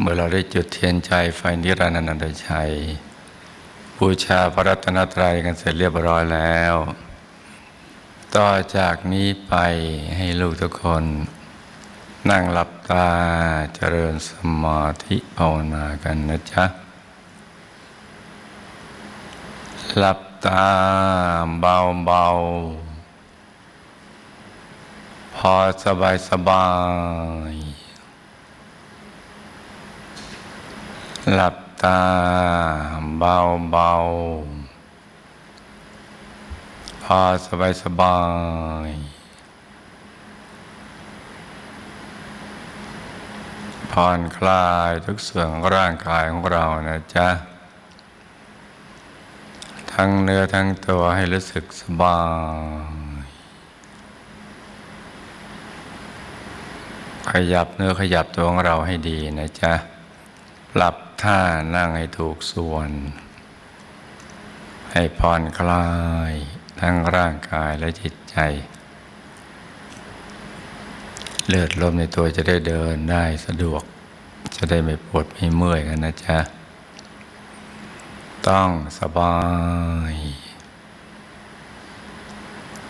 เมื่อเราได้จุดเทียนใจไฟนิรันดร์นันตชัยบูชาพระรัตนตรัยกันเสร็จเรียบร้อยแล้ว ต่อจากนี้ไปให้ลูกทุกคน นั่งหลับตาเจริญสมาธิภาวนากันนะจ๊ะ หลับตาเบาเบาๆพอสบายสบาย หลับตาเบาเบาพอสบายสบายๆผ่อนคลายทุกส่วนของร่างกายของเรานะจ๊ะ ทั้งเนื้อทั้งตัวให้รู้สึกสบาย ขยับเนื้อขยับตัวของเราให้ดีนะจ๊ะ ปรับ ท่านั่งให้ถูกส่วน ให้ผ่อนคลายทั้งร่างกายและจิตใจ เลือดลมในตัวจะได้เดินได้สะดวก จะได้ไม่ปวดไม่เมื่อยกันนะจ๊ะ ต้องสบาย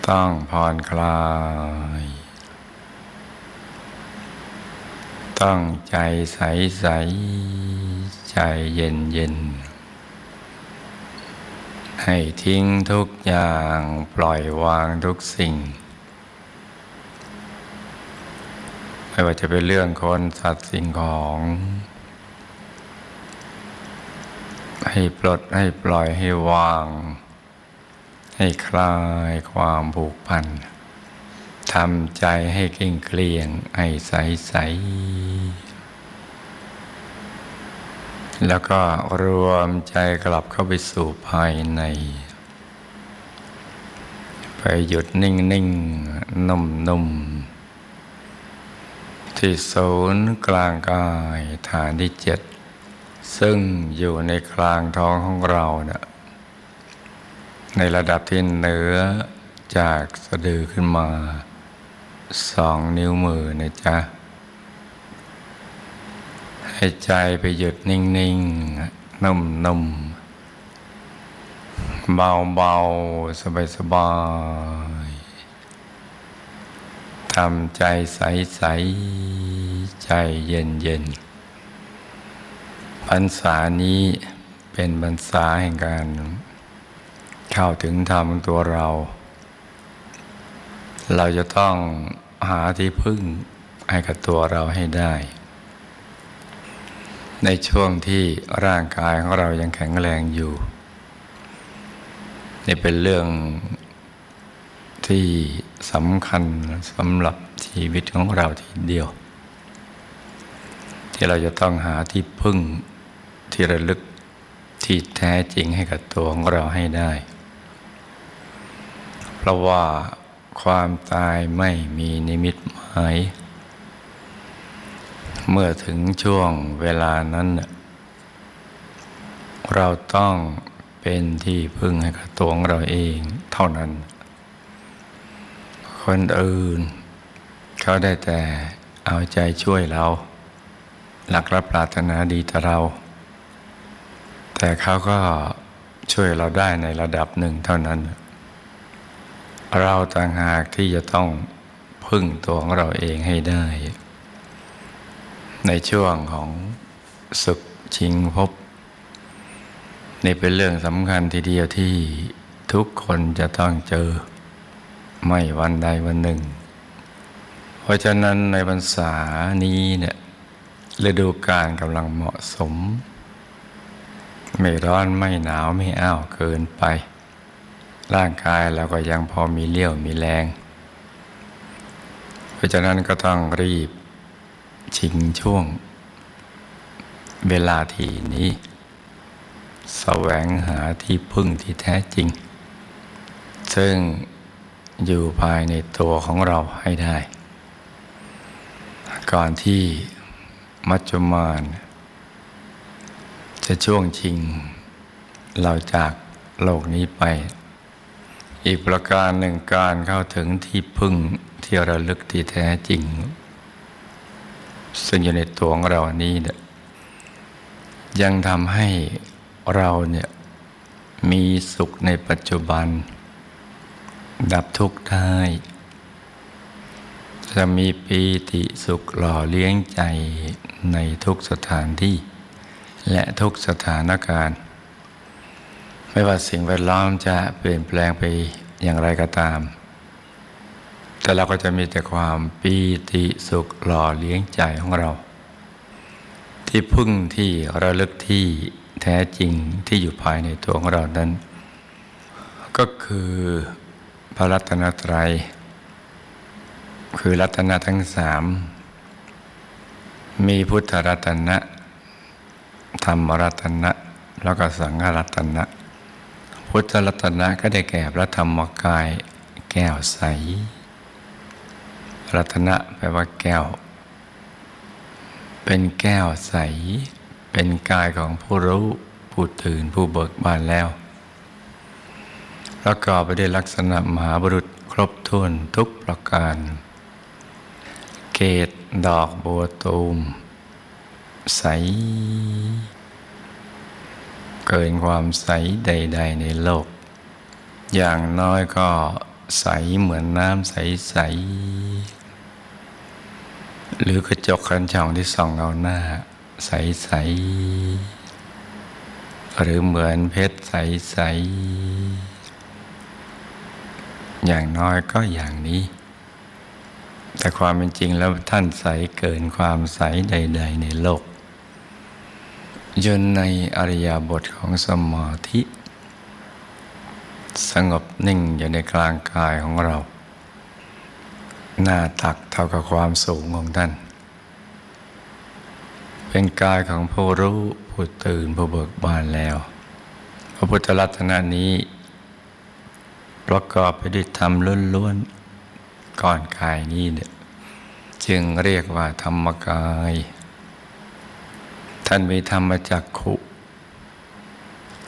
ต้องผ่อนคลาย ต้องใจใสใสใจเย็นเย็นให้ทิ้งทุกอย่างปล่อยวางทุกสิ่ง ไม่ว่าจะเป็นเรื่องคนสัตว์สิ่งของ ให้ปลดให้ปล่อยให้วาง ให้คลายความผูกพัน ทำใจให้เกลี้ยงเกลียงให้ใสใสแล้วก็รวมใจกลับเข้าไปสู่ภายใน ไปหยุดนิ่งนิ่งนุ่มนุ่มที่ศูนย์กลางกายฐานที่เจ็ด ซึ่งอยู่ในกลางท้องของเราเนะในระดับที่เหนือจากสะดือขึ้นมา สองนิ้วมือนะจ๊ะ ให้ใจไปหยุดนิ่งๆ นุ่มๆ เบาๆ สบายๆ ทำใจใสๆ ใจเย็นๆพรรษานี้เป็นพรรษาแห่งการ เข้าถึงธรรมตัวเรา เราจะต้องหาที่พึ่งให้กับตัวเราให้ได้ ในช่วงที่ร่างกายของเรายังแข็งแรงอยู่ นี่เป็นเรื่องที่สำคัญสำหรับชีวิตของเราทีเดียว ที่เราจะต้องหาที่พึ่งที่ระลึกที่แท้จริงให้กับตัวของเราให้ได้ เพราะว่า ความตายไม่มีนิมิตหมาย เมื่อถึงช่วงเวลานั้น เราต้องเป็นที่พึ่งให้กับตัวของเราเองเท่านั้น คนอื่น เขาได้แต่เอาใจช่วยเรา หลักรับปรารถนาดีต่อเรา แต่เขาก็ช่วยเราได้ในระดับหนึ่งเท่านั้น เราต่างหากที่จะต้องพึ่งตัวของเราเองให้ได้ ในช่วงของศึกชิงพบนี่เป็นเรื่องสำคัญทีเดียวที่ทุกคนจะต้องเจอ ไม่วันใดวันหนึ่ง เพราะฉะนั้นในพรรษานี้เนี่ยฤดูกาลกำลังเหมาะสม ไม่ร้อนไม่หนาวไม่อ้าวเกินไป ร่างกายเราก็ยังพอมีเลี้ยวมีแรง เพราะฉะนั้นก็ต้องรีบชิงช่วง เวลาทีนี้แสวงหาที่พึ่งที่แท้จริง ซึ่งอยู่ภายในตัวของเราให้ได้ ก่อนที่มัจจุมาน จะช่วงชิง เราจากโลกนี้ไป อีกประการหนึ่งการเข้าถึงที่พึ่งที่ระลึกที่แท้จริง ซึ่งอยู่ในตัวของเรานี้เนี่ยยังทำให้เราเนี่ยมีสุขในปัจจุบัน ดับทุกข์ได้ จะมีปีติสุขหล่อเลี้ยงใจในทุกสถานที่ และทุกสถานการณ์ ไม่ว่าสิ่งแวดล้อมจะเปลี่ยนแปลงไปอย่างไรก็ตาม แต่เราก็จะมีแต่ความปีติสุขหล่อเลี้ยงใจของเรา ที่พึ่งที่ระลึกที่แท้จริงที่อยู่ภายในตัวของเรานั้น ก็คือพระรัตนตรัย คือรัตนะทั้งสาม มีพุทธรัตนะ ธรรมรัตนะ แล้วก็สังฆรัตนะ พุทธรัตนะก็ได้แก่พระธรรมกายแก้วใส รัตนะแปลว่าแก้ว เป็นแก้วใส เป็นกายของผู้รู้ผู้ตื่นผู้เบิกบานแล้วแล้วก็ไปด้วยลักษณะมหาบุรุษครบถ้วนทุกประการ เกตดอกบัวตูม ใส เกินความใสใด ๆ ในโลก อย่างน้อยก็ใสเหมือนน้ำใส ๆ หรือกระจกคันช่องที่ส่องเอาหน้า ใส ๆ หรือเหมือนเพชรใส ๆ อย่างน้อยก็อย่างนี้ แต่ความเป็นจริงแล้วท่านใสเกินความใสใด ๆ ในโลก ยนในอริยบทของสมาธิ สงบนิ่งอยู่ในกลางกายของเรา หน้าตักเท่ากับความสูงของท่าน เป็นกายของผู้รู้ผู้ตื่นผู้เบิกบานแล้ว พระพุทธรัตนานี้ ประกอบไปด้วยธรรมล้วนๆก่อนกายนี้เนี่ยจึงเรียกว่าธรรมกาย ท่านมีธรรมจักขุ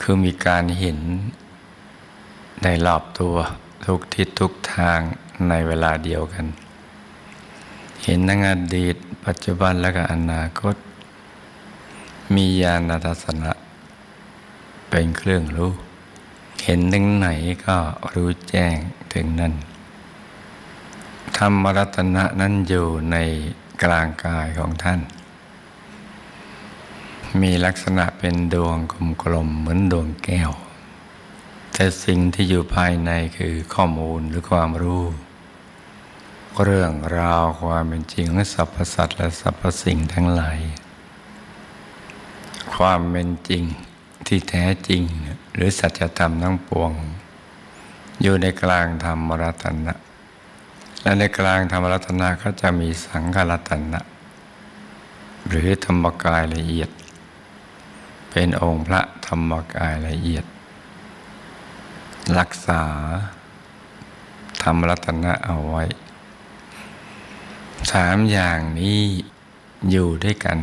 คือมีการเห็นได้รอบตัวทุกทิศทุกทางในเวลาเดียวกัน เห็นทั้งอดีต ปัจจุบันและก็อนาคต มีญาณทัศนะ เป็นเครื่องรู้ เห็นถึงไหนก็รู้แจ้งถึงนั่น ธรรมรัตนะนั้นอยู่ในกลางกายของท่าน มีลักษณะเป็นดวงกลมๆเหมือนดวงแก้ว แต่สิ่งที่อยู่ภายในคือข้อมูลหรือความรู้ เรื่องราวความเป็นจริงของสรรพสัตว์และสรรพสิ่งทั้งหลายความเป็นจริงที่แท้จริง หรือสัจธรรมทั้งปวง อยู่ในกลางธรรมรัตนะ และในกลางธรรมรัตนะก็จะมีสังฆรัตนะ หรือธรรมกายละเอียด เป็นองค์พระธรรมกายละเอียด รักษาธรรมรัตนะเอาไว้ สามอย่างนี้อยู่ด้วยกัน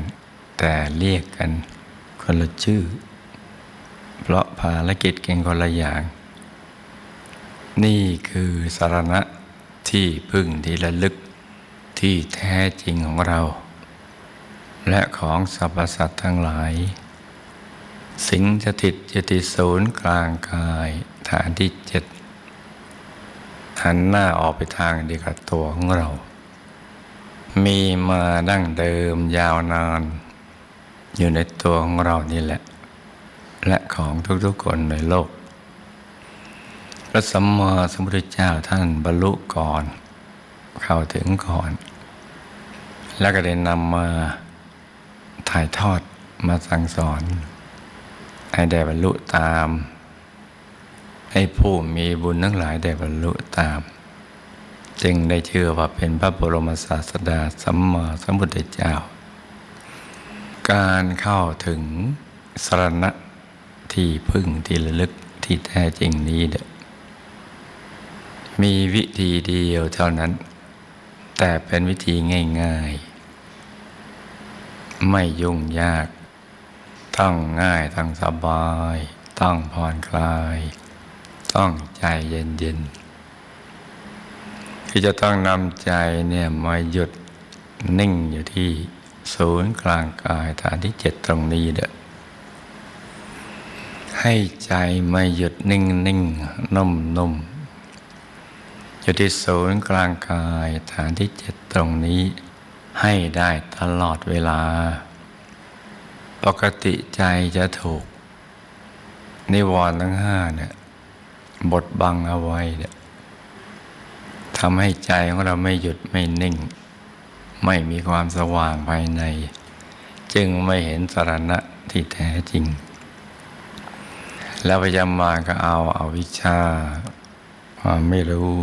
แต่เรียกกันคนละชื่อ เพราะภารกิจเก่งคนละอย่าง นี่คือสารณะที่พึ่งที่ระลึกที่แท้จริงของเรา และของสรรพสัตว์ทั้งหลาย สิงสถิตยติศูนย์กลางกาย ฐานที่เจ็ดหันหน้าออกไปทางเดียวกับตัวของเรา มีมาดั้งเดิมยาวนาน อยู่ในตัวของเรานี่แหละ และของทุกๆคนในโลก พระสัมมาสัมพุทธเจ้าท่านบรรลุก่อน เข้าถึงก่อน แล้วก็ได้นำมาถ่ายทอดมาสั่งสอน ให้ได้บรรลุตาม ให้ผู้มีบุญทั้งหลายได้บรรลุตาม จึงได้เชื่อว่าเป็นพระบรมศาสดาสัมมาสัมพุทธเจ้า การเข้าถึงสรณะที่พึ่งที่ระลึกที่แท้จริงนี้เนี่ยมีวิธีเดียวเท่านั้น แต่เป็นวิธีง่าย ๆ ไม่ยุ่งยาก ต้องง่ายต้องสบาย ต้องผ่อนคลาย ต้องใจเย็นๆที่จะต้องนำใจเนี่ยมาหยุดนิ่งอยู่ที่ศูนย์กลางกายฐานที่เจ็ดตรงนี้เด้อให้ใจไม่หยุดนิ่งนิ่งนุ่มนุ่มอยู่ที่ศูนย์กลางกายฐานที่เจ็ดตรงนี้ ให้ได้ตลอดเวลา ปกติใจจะถูก นิวรณ์ทั้งห้าเนี่ยบดบังเอาไว้เนี่ยทำให้ใจของเราไม่หยุดไม่นิ่ง ไม่มีความสว่างภายใน จึงไม่เห็นสรณะที่แท้จริง แล้วพยายามมาก็เอาเอาวิชชาความไม่รู้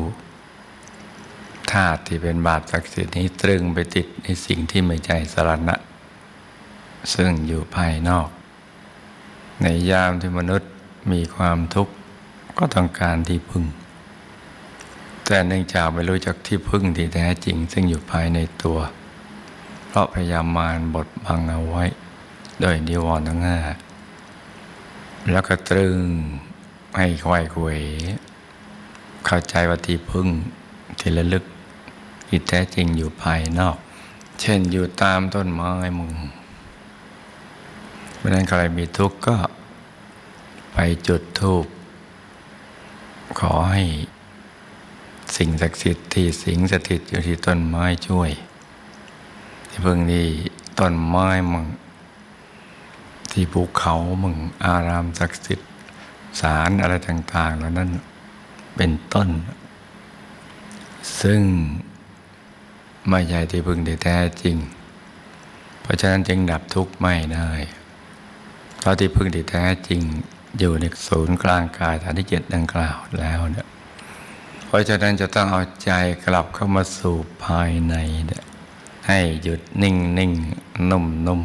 ธาตุที่เป็นบาปศักดิ์สิทธิ์นี้ตรึงไปติดในสิ่งที่ไม่ใจสรณะ ซึ่งอยู่ภายนอก ในยามที่มนุษย์มีความทุกข์ก็ต้องการที่พึ่ง แต่เนื่องจากไม่รู้จักที่พึ่งที่แท้จริง ซึ่งอยู่ภายในตัว เพราะพยายามมารบดบังเอาไว้ โดยนิวรณ์ทั้งห้าแล้วก็ตรึงให้ควายควเข้าใจว่าที่พึ่งที่ระลึกที่แท้จริงอยู่ภายนอก เช่นอยู่ตามต้นไม้มึง ราะนั้นใครมีทุกข์ก็ไปจุดธูปขอให้สิ่งศักดิ์สิทธิ์ที่สิงสถิตอยู่ที่ต้นไม้ช่วย ที่เพิ่งนี่ต้นไม้มึงที่ภูเขามึงอารามศักดิ์สิทธิ์ศาลอะไรต่าง ๆ เหล่านั้นเป็นต้น ซึ่งไม่ใช่ที่พึ่งที่แท้จริง เพราะฉะนั้นจึงดับทุกข์ไม่ได้ พระที่พึ่งที่แท้จริงอยู่ในศูนย์กลางกายฐานที่เจ็ดดังกล่าวแล้วเนี่ยเพราะฉะนั้นจะต้องเอาใจกลับเข้ามาสู่ภายในเนี่ยให้หยุดนิ่งนิ่งนุ่มนุ่ม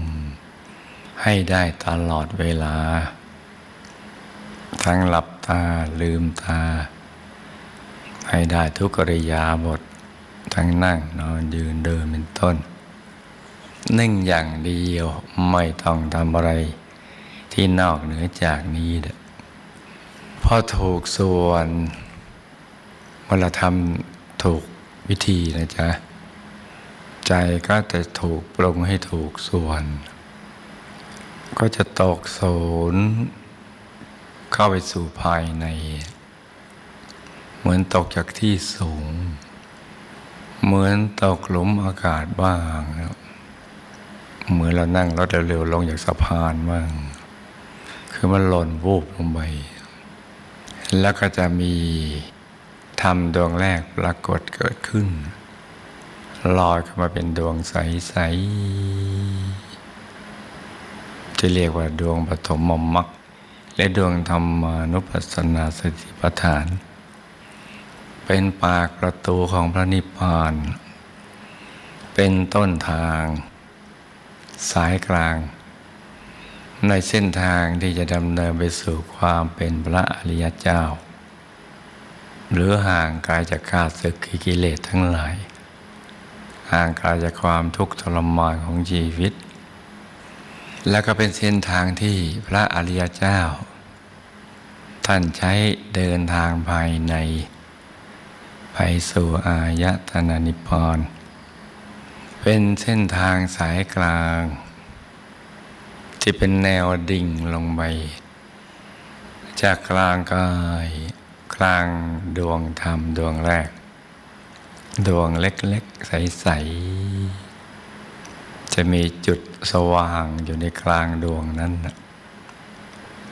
ให้ได้ตลอดเวลา ทั้งหลับตาลืมตา ให้ได้ทุกกริยาบท ทั้งนั่งนอนยืนเดินเป็นต้น นิ่งอย่างเดียวไม่ต้องทำอะไร ที่นอกเหนือจากนี้เด้พอถูกส่วนเมื่อเราทำถูกวิธีนะจ๊ะ ใจก็จะถูกปรุงให้ถูกส่วน ก็จะตกศูนย์เข้าไปสู่ภายใน เหมือนตกจากที่สูง เหมือนตกหลุมอากาศบ้าง เหมือนเรานั่งรถเร็วๆลงจากสะพานบ้าง คือมันหล่นวูบลงไป แล้วก็จะมีธรรมดวงแรกปรากฏเกิดขึ้นลอยเข้ามาเป็นดวงใสๆที่เรียกว่าดวงปฐมมมรรคและดวงธรรมานุปัสสนาสติปัฏฐาน เป็นปากประตูของพระนิพพาน เป็นต้นทาง สายกลาง ในเส้นทางที่จะดำเนินไปสู่ความเป็นพระอริยเจ้า หรือห่างกายจากข้าศึกกิเลสทั้งหลาย ห่างกายจากความทุกข์ทรมานของชีวิต แล้วก็เป็นเส้นทางที่พระอริยเจ้า ท่านใช้เดินทางภายใน ไปสู่อายตนะนิพพานเป็นเส้นทางสายกลาง ที่เป็นแนวดิ่งลงไป จากกลางกายกลางดวงธรรมดวงแรก ดวงเล็กๆ ใส ๆ จะมีจุดสว่างอยู่ในกลางดวงนั้น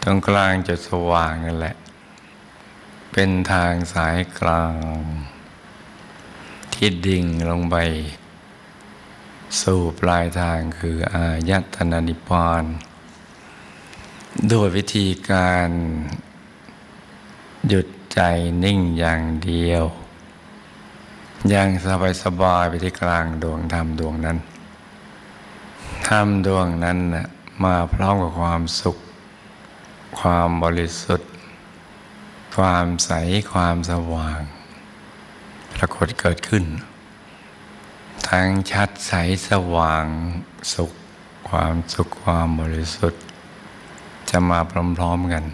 ตรงกลางจุดสว่างนั่นแหละ เป็นทางสายกลาง ที่ดิ่งลงไป สู่ปลายทางคืออายตนะนิพพาน โดยวิธีการหยุดใจนิ่งอย่างเดียว อย่างสบายสบายๆไปที่กลางดวงธรรมดวงนั้นธรรมดวงนั้นน่ะมาพร้อมกับความสุข ความบริสุทธิ์ ความใสความสว่าง ปรากฏเกิดขึ้น ทั้งชัดใสสว่างสุข ความสุขความบริสุทธิ์ จะมาพร้อมๆกัน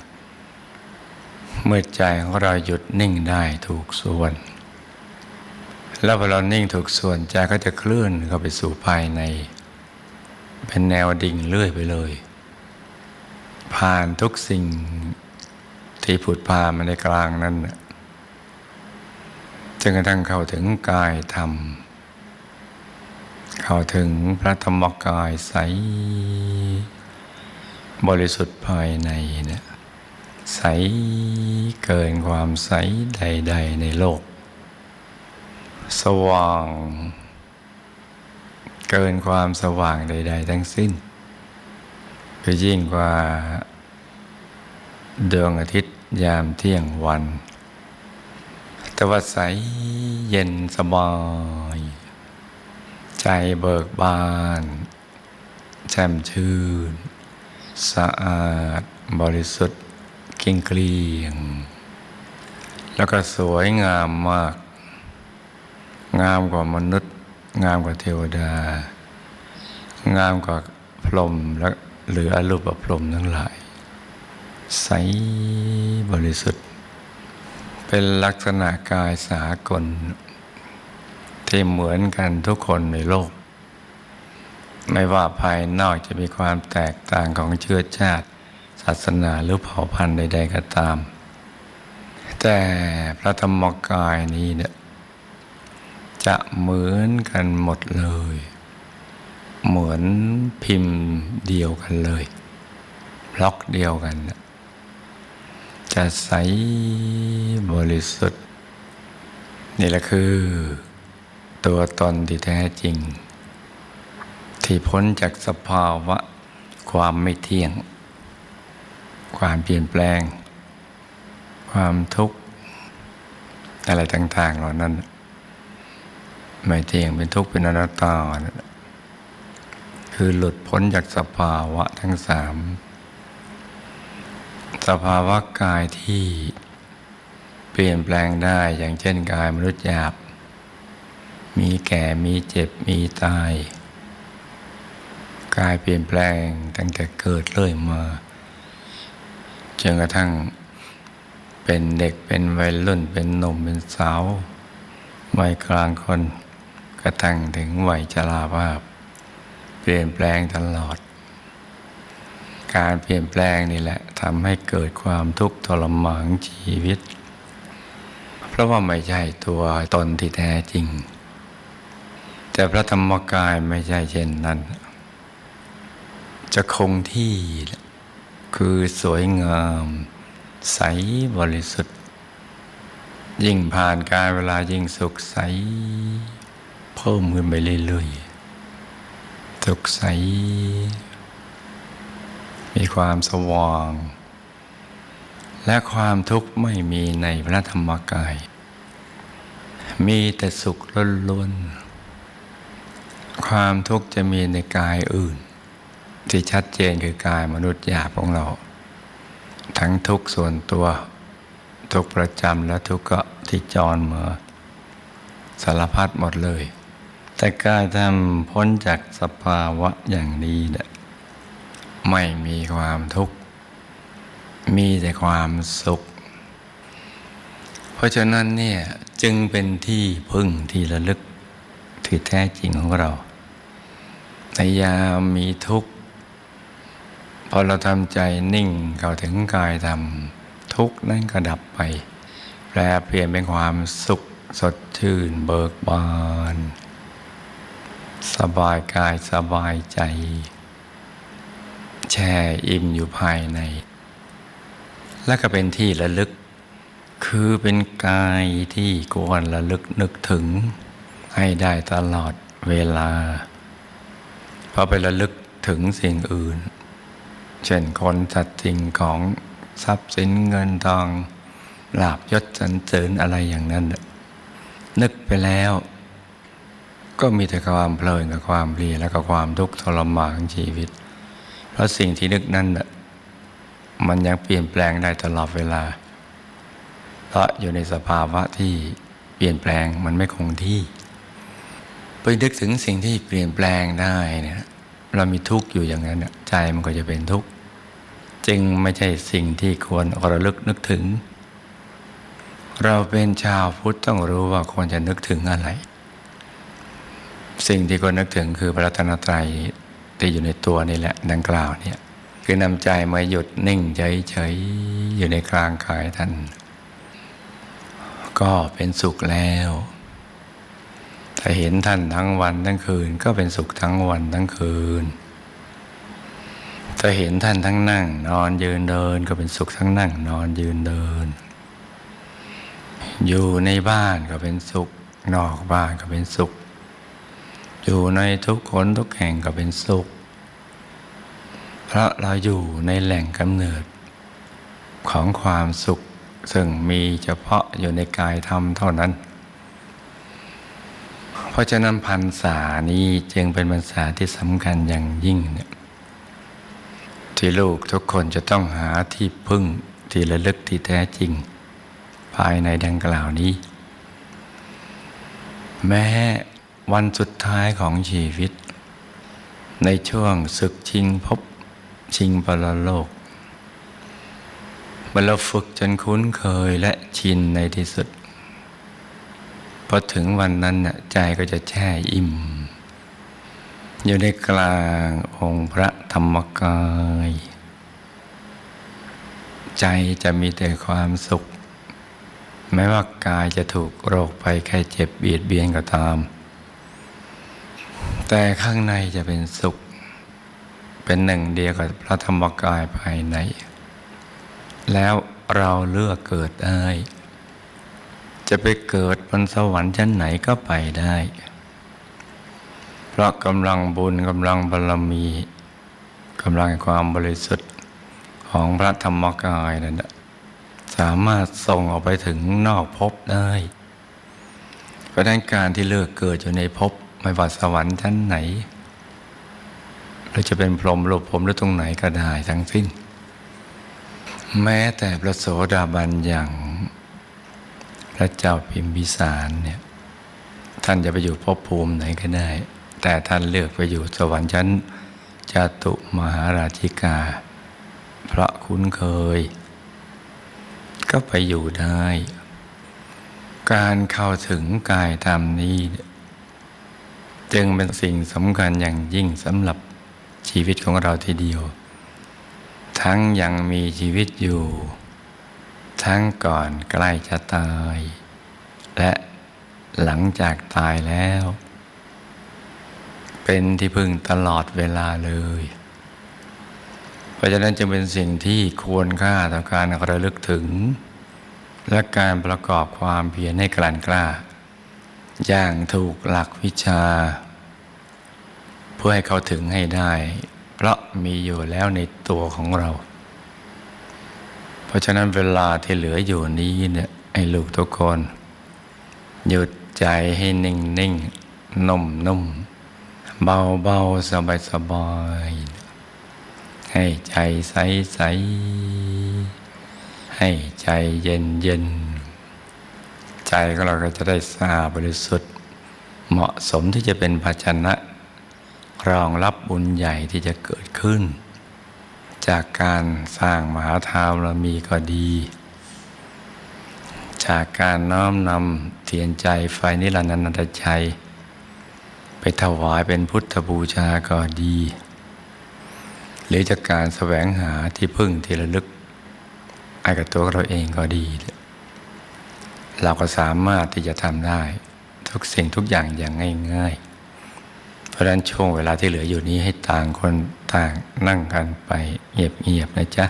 เมื่อใจของเราหยุดนิ่งได้ถูกส่วน แล้วพอเรานิ่งถูกส่วนใจก็จะเคลื่อนเข้าไปสู่ภายใน เป็นแนวดิ่งเลื่อยไปเลย ผ่านทุกสิ่งที่ผุดพามาในกลางนั้นจนกระทั่งเข้าถึงกายธรรม เข้าถึงพระธรรมกายใส บริสุทธิ์ภายในเนี่ยใสเกินความใสใด ๆ ในโลก สว่าง เกินความสว่างใด ๆ ทั้งสิ้นคือยิ่งกว่าดวงอาทิตย์ยามเที่ยงวัน แต่ว่าใสเย็นสบาย ใจเบิกบานแช่มชื่น สะอาด บริสุทธิ์เกลี้ยงเกลียง แล้วก็สวยงามมาก งามกว่ามนุษย์ งามกว่าเทวดา งามกว่าพรหมและหรืออรูปพรหมทั้งหลาย ใสบริสุทธิ์ เป็นลักษณะกายสากล ที่เหมือนกันทุกคนในโลก ไม่ว่าภายนอกจะมีความแตกต่างของเชื้อชาติ ศาสนาหรือเผ่าพันธุ์ใด ๆ ก็ตาม แต่พระธรรมกายนี้เนี่ยจะเหมือนกันหมดเลย เหมือนพิมพ์เดียวกันเลยบล็อกเดียวกันน่ะจะใสบริสุทธิ์ นี่แหละคือ ตัวตนที่แท้จริง ที่พ้นจากสภาวะ ความไม่เที่ยง ความเปลี่ยนแปลง ความทุกข์ อะไรต่างๆเหล่านั้น ไม่เที่ยงเป็นทุกข์เป็นอนัตตา คือหลุดพ้นจากสภาวะทั้งสามสภาวะกายที่เปลี่ยนแปลงได้อย่างเช่นกายมนุษย์หยาบ มีแก่มีเจ็บมีตายกายเปลี่ยนแปลงตั้งแต่เกิดเรื่อยมาจนกระทั่งเป็นเด็กเป็นวัยรุ่นเป็นหนุ่มเป็นสาววัยกลางคนกระทั่งถึงวัยชราภาพ เปลี่ยนแปลงตลอด การเปลี่ยนแปลงนี่แหละทำให้เกิดความทุกข์ทรมานชีวิต เพราะว่าไม่ใช่ตัวตนที่แท้จริง แต่พระธรรมกายไม่ใช่เช่นนั้น จะคงที่คือสวยงาม ใสบริสุทธิ์ ยิ่งผ่านการเวลายิ่งสุขใส เพิ่มขึ้นไปเรื่อยๆสุขใส มีความสว่าง และความทุกข์ไม่มีในพระธรรมกาย มีแต่สุขล้วนๆ ความทุกข์จะมีในกายอื่น ที่ชัดเจนคือกายมนุษย์หยาบของเรา ทั้งทุกข์ส่วนตัว ทุกประจำและทุกข์ก็ที่จรเมาสารพัดหมดเลย แต่กายทำพ้นจากสภาวะอย่างนี้เนี่ยไม่มีความทุกข์ มีแต่ความสุข เพราะฉะนั้นเนี่ยจึงเป็นที่พึ่งที่ระลึกที่แท้จริงของเรา ในยามมีทุกข์พอเราทำใจนิ่งเข้าถึงกายธรรมทุกข์นั้นก็ดับไป แปลเปลี่ยนเป็นความสุขสดชื่นเบิกบาน สบายกายสบายใจ แช่อิ่มอยู่ภายใน และก็เป็นที่ระลึก คือเป็นกายที่ควรระลึกนึกถึง ให้ได้ตลอดเวลา พอไประลึกถึงสิ่งอื่น เช่นคนสัตว์สิ่งของทรัพย์สินเงินทองลาบยศสรรเสริญอะไรอย่างนั้น นึกไปแล้ว ก็มีแต่ความเพลินกับความเพลียและก็ความทุกข์ทรมานของชีวิต เพราะสิ่งที่นึกนั้นมันยังเปลี่ยนแปลงได้ตลอดเวลา เพราะอยู่ในสภาวะที่เปลี่ยนแปลงมันไม่คงที่ ไปนึกถึงสิ่งที่เปลี่ยนแปลงได้เนี่ยเรามีทุกข์อยู่อย่างนั้นใจมันก็จะเป็นทุกข์จึงไม่ใช่สิ่งที่ควรระลึกนึกถึง เราเป็นชาวพุทธต้องรู้ว่าควรจะนึกถึงอะไร สิ่งที่ควรนึกถึงคือพระรัตนตรัยที่อยู่ในตัวนี่แหละดังกล่าวเนี่ยคือนำใจมาหยุดนิ่งเฉยๆอยู่ในกลางกายท่านก็เป็นสุขแล้ว ถ้าเห็นท่านทั้งวันทั้งคืน ก็เป็นสุขทั้งวันทั้งคืน ถ้าเห็นท่านทั้งนั่ง นอนยืนเดิน ก็เป็นสุขทั้งนั่ง นอนยืนเดิน อยู่ในบ้านก็เป็นสุข นอกบ้านก็เป็นสุข อยู่ในทุกคนทุกแห่งก็เป็นสุข เพราะเราอยู่ในแหล่งกำเนิด ของความสุข ซึ่งมีเฉพาะอยู่ในกายธรรมเท่านั้น เพราะฉะนั้นพรรษานี้จึงเป็นพรรษาที่สำคัญอย่างยิ่งเนี่ยที่ลูกทุกคนจะต้องหาที่พึ่งที่ระลึกที่แท้จริง ภายในดังกล่าวนี้ แม้วันสุดท้ายของชีวิต ในช่วงศึกชิงพบชิงปรโลกเมื่อเราฝึกจนคุ้นเคยและชินในที่สุด อถึงวันนั้นน่ะใจก็จะแช่อิ่ม อยู่ในกลางองค์พระธรรมกาย ใจจะมีแต่ความสุข แม้ว่ากายจะถูกโรคภัยไข้เจ็บเบียดเบียนก็ตาม แต่ข้างในจะเป็นสุข เป็นหนึ่งเดียวกับพระธรรมกายภายใน แล้วเราเลือกเกิดได้ จะไปเกิดบนสวรรค์ชั้นไหนก็ไปได้ เพราะกำลังบุญกำลังบารมีกำลังความบริสุทธิ์ของพระธรรมกายนั่นน่ะสามารถส่งออกไปถึงนอกภพได้ เพราะนั้นการที่เลือกเกิดอยู่ในภพไม่ว่าสวรรค์ชั้นไหนหรือจะเป็นพรหมโลกพรมหรือตรงไหนก็ได้ทั้งสิ้น แม้แต่พระโสดาบันอย่าง พระเจ้าพิมพิสารเนี่ยท่านจะไปอยู่ภพภูมิไหนก็ได้ แต่ท่านเลือกไปอยู่สวรรค์ชั้นจาตุมหาราชิกา เพราะคุ้นเคย ก็ไปอยู่ได้ การเข้าถึงกายธรรมนี้ จึงเป็นสิ่งสำคัญอย่างยิ่งสำหรับชีวิตของเราทีเดียว ทั้งยังมีชีวิตอยู่ ทั้งก่อนใกล้จะตาย และหลังจากตายแล้ว เป็นที่พึ่งตลอดเวลาเลย เพราะฉะนั้นจึงเป็นสิ่งที่ควรค่าต่อการระลึกถึง และการประกอบความเพียรให้กลั่นกล้า อย่างถูกหลักวิชา เพื่อให้เขาถึงให้ได้ เพราะมีอยู่แล้วในตัวของเรา ราะฉะนั้นเวลาที่เหลืออยู่นี้เนี่ยไอ้ลูกทุกคน หยุดใจให้นิ่งนิ่งนุ่มนุ่มเบาเบาสบายสบายให้ใจใสใสให้ใจเย็นเย็นใจของเราก็จะได้สะอาดบริสุทธิ์ เหมาะสมที่จะเป็นภาชนะ รองรับบุญใหญ่ที่จะเกิดขึ้น จากการสร้างมหาทานบารมีก็ดี จากการน้อมนำเทียนใจไฟนิรันดร์นันตชัยไปถวายเป็นพุทธบูชาก็ดี หรือจากการแสวงหาที่พึ่งที่ระลึกให้กับตัวเราเองก็ดี เราก็สามารถที่จะทำได้ ทุกสิ่งทุกอย่างอย่างง่าย ๆ เพราะฉะนั้นช่วงเวลาที่เหลืออยู่นี้ให้ต่างคน ต่างนั่งกันไปเงียบๆนะจ๊ะ